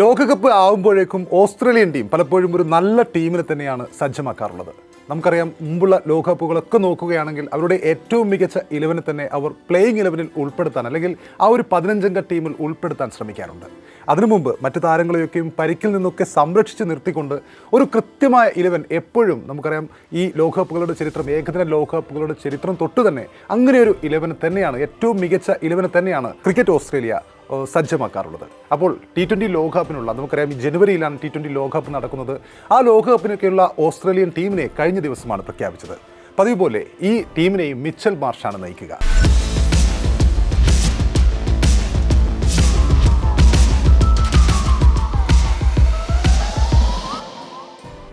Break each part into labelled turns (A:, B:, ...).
A: ലോകകപ്പ് ആവുമ്പോഴേക്കും Australian team പലപ്പോഴും ഒരു നല്ല ടീമിനെ തന്നെയാണ് സജ്ജമാക്കാറുള്ളത്. നമുക്കറിയാം മുമ്പുള്ള ലോകകപ്പുകളൊക്കെ നോക്കുകയാണെങ്കിൽ അവരുടെ ഏറ്റവും മികച്ച ഇലവനെ തന്നെ അവർ പ്ലേയിങ് ഇലവനിൽ ഉൾപ്പെടുത്താൻ അല്ലെങ്കിൽ ആ ഒരു പതിനഞ്ചംഗ ടീമിൽ ഉൾപ്പെടുത്താൻ ശ്രമിക്കാറുണ്ട്. അതിനു മുമ്പ് മറ്റു താരങ്ങളെയൊക്കെയും പരിക്കിൽ നിന്നൊക്കെ സംരക്ഷിച്ച് നിർത്തിക്കൊണ്ട് ഒരു കൃത്യമായ ഇലവൻ എപ്പോഴും നമുക്കറിയാം ഈ ലോകകപ്പുകളുടെ ചരിത്രം ഏകദിന ലോകകപ്പുകളുടെ ചരിത്രം തൊട്ട് തന്നെ അങ്ങനെ ഒരു ഇലവൻ തന്നെയാണ് ഏറ്റവും മികച്ച ഇലവനെ തന്നെയാണ് ക്രിക്കറ്റ് ഓസ്ട്രേലിയ സജ്ജമാക്കാറുള്ളത്. അപ്പോൾ ടി ട്വന്റി ലോകകപ്പിനുള്ള നമുക്കറിയാം ജനുവരിയിലാണ് ടി ട്വന്റി ലോകകപ്പ് നടക്കുന്നത്. ആ ലോകകപ്പിനൊക്കെയുള്ള ഓസ്ട്രേലിയൻ ടീമിനെ കഴിഞ്ഞ ദിവസമാണ് പ്രഖ്യാപിച്ചത്. പതിവ് പോലെ ഈ ടീമിനെയും മിച്ചൽ മാർഷാണ് നയിക്കുക.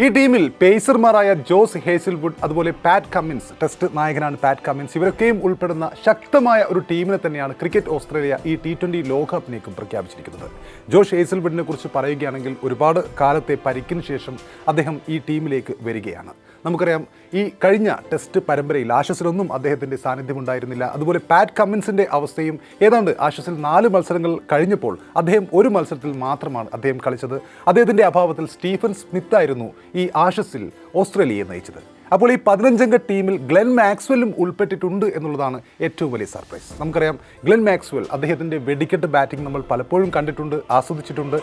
A: ഈ ടീമിൽ പേസർമാരായ ജോസ് ഹേസിൽവുഡ് അതുപോലെ പാറ്റ് കമ്മിൻസ് ടെസ്റ്റ് നായകനാണ് പാറ്റ് കമ്മിൻസ്. ഇവരൊക്കെയും ഉൾപ്പെടുന്ന ശക്തമായ ഒരു ടീമിനെ തന്നെയാണ് ക്രിക്കറ്റ് ഓസ്ട്രേലിയ ഈ ടി ട്വന്റി ലോകകപ്പിനേക്കും പ്രഖ്യാപിച്ചിരിക്കുന്നത്. ജോഷ് ഹേസിൽവുഡിനെ കുറിച്ച് പറയുകയാണെങ്കിൽ ഒരുപാട് കാലത്തെ പരിക്കിന് ശേഷം അദ്ദേഹം ഈ ടീമിലേക്ക് വരികയാണ്. നമുക്കറിയാം ഈ കഴിഞ്ഞ ടെസ്റ്റ് പരമ്പരയിൽ ആഷസിലൊന്നും അദ്ദേഹത്തിന്റെ സാന്നിധ്യം ഉണ്ടായിരുന്നില്ല. അതുപോലെ പാറ്റ് കമ്മിൻസിന്റെ അവസ്ഥയും ഏതാണ്ട് ആഷസിൽ നാല് മത്സരങ്ങൾ കഴിഞ്ഞപ്പോൾ അദ്ദേഹം ഒരു മത്സരത്തിൽ മാത്രമാണ് അദ്ദേഹം കളിച്ചത്. അദ്ദേഹത്തിന്റെ അഭാവത്തിൽ സ്റ്റീഫൻ സ്മിത്തായിരുന്നു ഈ ആഷസിൽ ഓസ്ട്രേലിയയെ നയിച്ചത്. അപ്പോൾ ഈ പതിനഞ്ചംഗ ടീമിൽ ഗ്ലെൻ മാക്സ്വെല്ലും ഉൾപ്പെട്ടിട്ടുണ്ട് എന്നുള്ളതാണ് ഏറ്റവും വലിയ സർപ്രൈസ്. നമുക്കറിയാം ഗ്ലെൻ മാക്സ്വെൽ അദ്ദേഹത്തിന്റെ വെടിക്കെട്ട് ബാറ്റിംഗ് നമ്മൾ പലപ്പോഴും കണ്ടിട്ടുണ്ട് ആസ്വദിച്ചിട്ടുണ്ട്.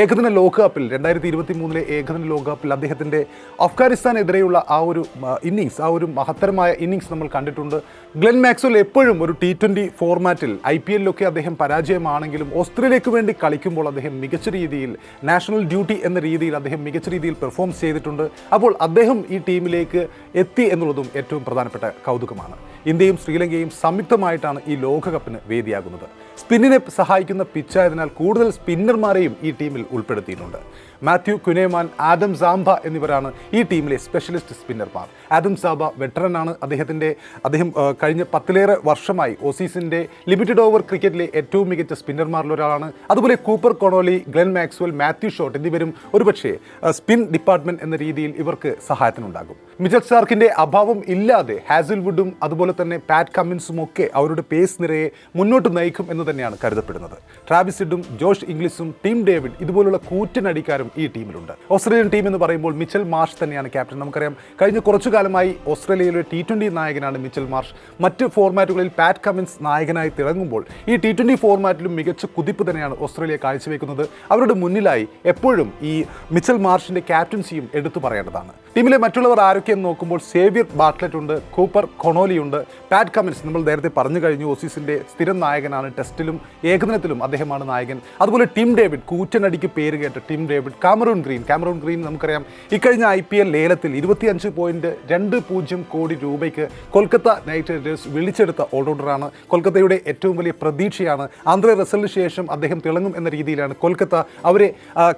A: ഏകദിന ലോകകപ്പിൽ രണ്ടായിരത്തി ഇരുപത്തി മൂന്നിലെ ഏകദിന ലോകകപ്പിൽ അദ്ദേഹത്തിന്റെ അഫ്ഗാനിസ്ഥാനെതിരെയുള്ള ആ ഒരു ഇന്നിങ്സ് ആ ഒരു മഹത്തരമായ ഇന്നിങ്സ് നമ്മൾ കണ്ടിട്ടുണ്ട്. ഗ്ലെൻ മാക്സ്വൽ എപ്പോഴും ഒരു ടി ട്വന്റി ഫോർമാറ്റിൽ ഐ പി എല്ലിലൊക്കെ അദ്ദേഹം പരാജയമാണെങ്കിലും ഓസ്ട്രേലിയക്ക് വേണ്ടി കളിക്കുമ്പോൾ അദ്ദേഹം മികച്ച രീതിയിൽ നാഷണൽ ഡ്യൂട്ടി എന്ന രീതിയിൽ അദ്ദേഹം മികച്ച രീതിയിൽ പെർഫോം ചെയ്തിട്ടുണ്ട്. അപ്പോൾ അദ്ദേഹം ഈ ടീമിലേക്ക് എത്തി എന്നുള്ളതും ഏറ്റവും പ്രധാനപ്പെട്ട കൗതുകമാണ്. ഇന്ത്യയും ശ്രീലങ്കയും സംയുക്തമായിട്ടാണ് ഈ ലോകകപ്പിന് വേദിയാകുന്നത്. സ്പിന്നിനെ സഹായിക്കുന്ന പിച്ചായതിനാൽ കൂടുതൽ സ്പിന്നർമാരെയും ഈ ടീമിൽ ഉൾപ്പെടുത്തിയിട്ടുണ്ട്. മാത്യു കുനേമാൻ ആദം സാംബ എന്നിവരാണ് ഈ ടീമിലെ സ്പെഷ്യലിസ്റ്റ് സ്പിന്നർമാർ ആദം സാബ വെറ്ററനാണ് അദ്ദേഹത്തിന്റെ അദ്ദേഹം കഴിഞ്ഞ പത്തിലേറെ വർഷമായി ഓസീസിന്റെ ലിമിറ്റഡ് ഓവർ ക്രിക്കറ്റിലെ ഏറ്റവും മികച്ച സ്പിന്നർമാരിലൊരാളാണ് അതുപോലെ Cooper Connolly Glenn Maxwell Matthew Short എന്നിവരും ഒരുപക്ഷേ സ്പിൻ ഡിപ്പാർട്ട്മെന്റ് എന്ന രീതിയിൽ ഇവർക്ക് സഹായത്തിനുണ്ടാകും. മിച്ചൽ സാർക്കിന്റെ അഭാവം ഇല്ലാതെ ഹാസിൽവുഡും അതുപോലെ തന്നെ പാറ്റ് കമ്മിൻസും ഒക്കെ അവരുടെ പേസ് നിരയെ മുന്നോട്ട് നയിക്കും എന്ന് തന്നെയാണ് കരുതപ്പെടുന്നത്. ട്രാവിസിഡും ജോഷ് ഇംഗ്ലീഷും ടീം ഡേവിഡ് ഇതുപോലുള്ള കൂറ്റനടിക്കാരും ഈ ടീമിലുണ്ട്. ഓസ്ട്രേലിയൻ ടീം എന്ന് പറയുമ്പോൾ മിച്ചൽ മാർഷ് തന്നെയാണ് ക്യാപ്റ്റൻ. നമുക്കറിയാം കഴിഞ്ഞ കുറച്ചു കാലമായി ഓസ്ട്രേലിയയിലെ ടി ട്വന്റി നായകനാണ് മിച്ചൽ മാർഷ്. മറ്റ് ഫോർമാറ്റുകളിൽ പാറ്റ് കമിൻസ് നായകനായി തിളങ്ങുമ്പോൾ ഈ ടി ട്വന്റി ഫോർമാറ്റിലും മികച്ച കുതിപ്പ് തന്നെയാണ് ഓസ്ട്രേലിയ കാഴ്ചവെക്കുന്നത്. അവരുടെ മുന്നിലായി എപ്പോഴും ഈ മിച്ചൽ മാർഷിന്റെ ക്യാപ്റ്റൻസിയും എടുത്തു പറയേണ്ടതാണ്. ടീമിലെ മറ്റുള്ളവർ ആരൊക്കെയെന്ന് നോക്കുമ്പോൾ സേവ്യർ ബാട്ട്ലറ്റ് ഉണ്ട് കൂപ്പർ കൊണോലി ഉണ്ട് പാറ്റ് കമിൻസ് നമ്മൾ നേരത്തെ പറഞ്ഞു കഴിഞ്ഞു ഓസീസിന്റെ സ്ഥിരം നായകനാണ് ടെസ്റ്റിലും ഏകദിനത്തിലും അദ്ദേഹമാണ് നായകൻ. അതുപോലെ ടീം ഡേവിഡ് കൂറ്റനടിക്ക് പേര് കേട്ട Tim David Cameron Green. Cameron Green നമുക്കറിയാം ഇക്കഴിഞ്ഞ ഐ പി എൽ ലേലത്തിൽ ഇരുപത്തിയഞ്ച് പോയിന്റ് രണ്ട് പൂജ്യം കോടി രൂപയ്ക്ക് കൊൽക്കത്ത നൈറ്റ് റൈഡേഴ്സ് വിളിച്ചെടുത്ത ഓൾറൗണ്ടറാണ്. കൊൽക്കത്തയുടെ ഏറ്റവും വലിയ പ്രതീക്ഷയാണ്. ആന്ധ്ര റസലിന് ശേഷം അദ്ദേഹം തിളങ്ങും എന്ന രീതിയിലാണ് കൊൽക്കത്ത അവരെ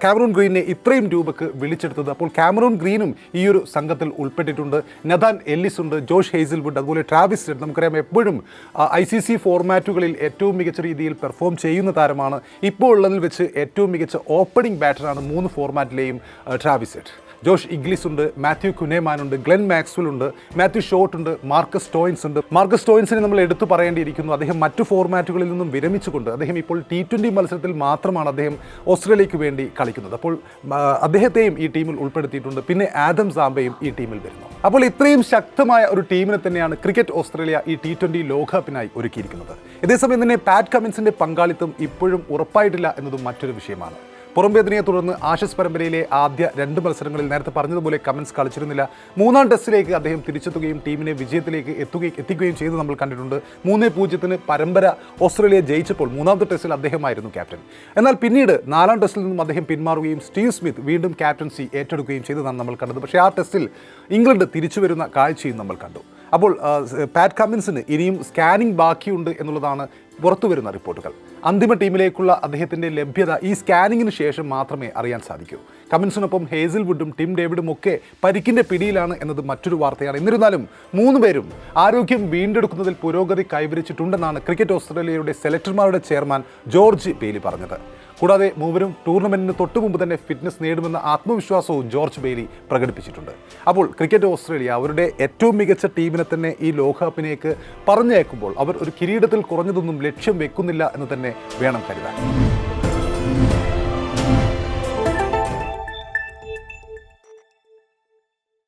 A: കാമറൂൺ ഗ്രീനെ ഇത്രയും രൂപക്ക് വിളിച്ചെടുത്തത്. അപ്പോൾ കാമറൂൺ ഗ്രീനും ഈ ഒരു സംഘത്തിൽ ഉൾപ്പെട്ടിട്ടുണ്ട്. നദാൻ എല്ലിസ് ഉണ്ട് ജോഷ് ഹെയ്സിൽവുഡ് അതുപോലെ ട്രാവിസ് ഉണ്ട്. നമുക്കറിയാം എപ്പോഴും ഐ സി സി ഫോർമാറ്റുകളിൽ ഏറ്റവും മികച്ച രീതിയിൽ പെർഫോം ചെയ്യുന്ന താരമാണ്. ഇപ്പോൾ ഉള്ളതിൽ വെച്ച് ഏറ്റവും മികച്ച ഓപ്പണിംഗ് ബാറ്ററാണ് മൂന്ന് ഫോർമാറ്റിലെയും ട്രാവിസ് ജോഷ് ഇഗ്ലിസ് ഉണ്ട് മാത്യു കുനേമാൻ ഉണ്ട് ഗ്ലെൻ മാക്സ്വൽ ഉണ്ട് മാത്യു ഷോട്ട് ഉണ്ട് മാർക്കസ് സ്റ്റോയിൻസ് ഉണ്ട് മാർക്കസ് സ്റ്റോയിൻസിനെ നമ്മൾ എടുത്തു പറയേണ്ടിയിരിക്കുന്നു. അദ്ദേഹം മറ്റു ഫോർമാറ്റുകളിൽ നിന്നും വിരമിച്ചുകൊണ്ട് അദ്ദേഹം ഇപ്പോൾ ടി ട്വന്റി മത്സരത്തിൽ മാത്രമാണ് അദ്ദേഹം ഓസ്ട്രേലിയക്ക് വേണ്ടി കളിക്കുന്നത്. അപ്പോൾ അദ്ദേഹത്തെയും ഈ ടീമിൽ ഉൾപ്പെടുത്തിയിട്ടുണ്ട്. പിന്നെ ആദം സാംബയും ഈ ടീമിൽ വരുന്നു. അപ്പോൾ ഇത്രയും ശക്തമായ ഒരു ടീമിനെ തന്നെയാണ് ക്രിക്കറ്റ് ഓസ്ട്രേലിയ ഈ ടി ട്വന്റി ലോകകപ്പിനായി ഒരുക്കിയിരിക്കുന്നത്. ഇതേസമയം തന്നെ പാറ്റ് കമിൻസിന്റെ പങ്കാളിത്തം ഇപ്പോഴും ഉറപ്പായിട്ടില്ല എന്നതും മറ്റൊരു വിഷയമാണ്. പുറംവേദനയെ തുടർന്ന് ആഷസ് പരമ്പരയിലെ ആദ്യ രണ്ട് മത്സരങ്ങളിൽ നേരത്തെ പറഞ്ഞതുപോലെ കമൻസ് കളിച്ചിരുന്നില്ല. മൂന്നാം ടെസ്റ്റിലേക്ക് അദ്ദേഹം തിരിച്ചെത്തുകയും ടീമിനെ വിജയത്തിലേക്ക് എത്തുകയും എത്തിക്കുകയും ചെയ്ത് നമ്മൾ കണ്ടിട്ടുണ്ട്. മൂന്നേ പൂജ്യത്തിന് പരമ്പര ഓസ്ട്രേലിയ ജയിച്ചപ്പോൾ മൂന്നാമത്തെ ടെസ്റ്റിൽ അദ്ദേഹമായിരുന്നു ക്യാപ്റ്റൻ. എന്നാൽ പിന്നീട് നാലാം ടെസ്റ്റിൽ നിന്നും അദ്ദേഹം പിന്മാറുകയും സ്റ്റീവ് സ്മിത്ത് വീണ്ടും ക്യാപ്റ്റൻസി ഏറ്റെടുക്കുകയും ചെയ്തതാണ് നമ്മൾ കണ്ടത്. പക്ഷേ ആ ടെസ്റ്റിൽ ഇംഗ്ലണ്ട് തിരിച്ചു വരുന്ന കാഴ്ചയും നമ്മൾ കണ്ടു. അപ്പോൾ പാറ്റ് കമ്മിൻസിന് ഇനിയും സ്കാനിങ് ബാക്കിയുണ്ട് എന്നുള്ളതാണ് പുറത്തു വരുന്ന റിപ്പോർട്ടുകൾ. അന്തിമ ടീമിലേക്കുള്ള അദ്ദേഹത്തിന്റെ ലഭ്യത ഈ സ്കാനിങ്ങിന് ശേഷം മാത്രമേ അറിയാൻ സാധിക്കൂ. കമ്മിൻസിനൊപ്പം ഹേസിൽവുഡും ടിം ഡേവിഡും ഒക്കെ പരിക്കിന്റെ പിടിയിലാണ് എന്നത് മറ്റൊരു വാർത്തയാണ്. എന്നിരുന്നാലും മൂന്ന് പേരും ആരോഗ്യം വീണ്ടെടുക്കുന്നതിൽ പുരോഗതി കൈവരിച്ചിട്ടുണ്ടെന്നാണ് ക്രിക്കറ്റ് ഓസ്ട്രേലിയയുടെ സെലക്ടർമാരുടെ ചെയർമാൻ ജോർജ് പേലി പറഞ്ഞത്. കൂടാതെ മൂവരും ടൂർണമെന്റിന് തൊട്ടു മുമ്പ് തന്നെ ഫിറ്റ്നസ് നേടുമെന്ന ആത്മവിശ്വാസവും ജോർജ് ബെയ്ലി പ്രകടിപ്പിച്ചിട്ടുണ്ട്. അപ്പോൾ ക്രിക്കറ്റ് ഓസ്ട്രേലിയ അവരുടെ ഏറ്റവും മികച്ച ടീമിനെ തന്നെ ഈ ലോകകപ്പിനേക്ക് പറഞ്ഞയക്കുമ്പോൾ അവർ ഒരു കിരീടത്തിൽ കുറഞ്ഞതൊന്നും ലക്ഷ്യം വെക്കുന്നില്ല എന്ന് തന്നെ വേണം കരുതാൻ.